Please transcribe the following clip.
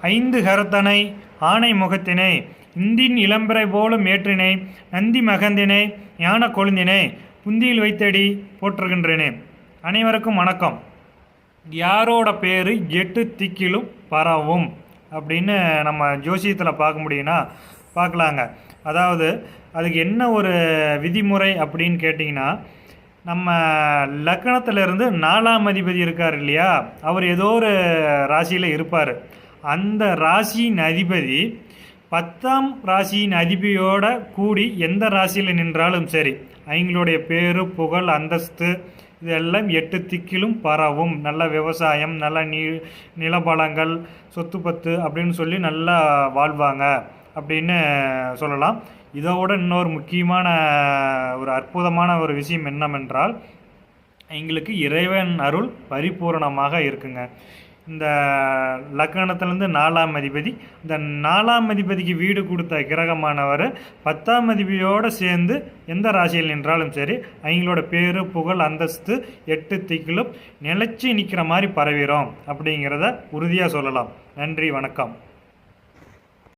ஐந்து கரத்தனை ஆனை முகத்தினை இந்தின் இளம்பரை போலும் ஏற்றினை நந்தி மகந்தினை ஞான கொழுந்தினை புந்தியில் வைத்தடி போற்றுகின்றேனே. அனைவருக்கும் வணக்கம். யாரோட பேர் எட்டு திக்கிலும் பரவும்? அப்படின்னு நம்ம ஜோசியத்தில் பார்க்க முடியும்னா பார்க்கலாங்க. அதாவது அதுக்கு என்ன ஒரு விதிமுறை அப்படின்னு கேட்டிங்கன்னா நம்ம லக்கணத்திலிருந்து நாலாம் அதிபதி இருக்கார் இல்லையா? அவர் ஏதோ ஒரு ராசியில் இருப்பார். அந்த ராசியின் அதிபதி பத்தாம் ராசியின் அதிபதியோட கூடி எந்த ராசியில் நின்றாலும் சரி அவங்களுடைய பேரு புகழ் அந்தஸ்து இதெல்லாம் எட்டு திக்கிலும் பரவும். நல்ல விவசாயம் நல்ல நீ நிலபலங்கள் சொத்து பத்து அப்படின்னு சொல்லி நல்லா வாழ்வாங்க அப்படின்னு சொல்லலாம். இதோட இன்னொரு முக்கியமான ஒரு அற்புதமான ஒரு விஷயம் என்னவென்றால் எங்களுக்கு இறைவன் அருள் பரிபூரணமாக இருக்குங்க. இந்த லக்கணத்துலேருந்து நாலாம் அதிபதி இந்த நாலாம் அதிபதிக்கு வீடு கொடுத்த கிரகமானவர் பத்தாம் அதிபதியோடு சேர்ந்து எந்த ராசியில் நின்றாலும் சரி அவங்களோட பேரு புகழ் அந்தஸ்து எட்டு திக்கிலும் நிலைச்சி நிற்கிற மாதிரி பரவிடும் அப்படிங்கிறத உறுதியாக சொல்லலாம். நன்றி வணக்கம்.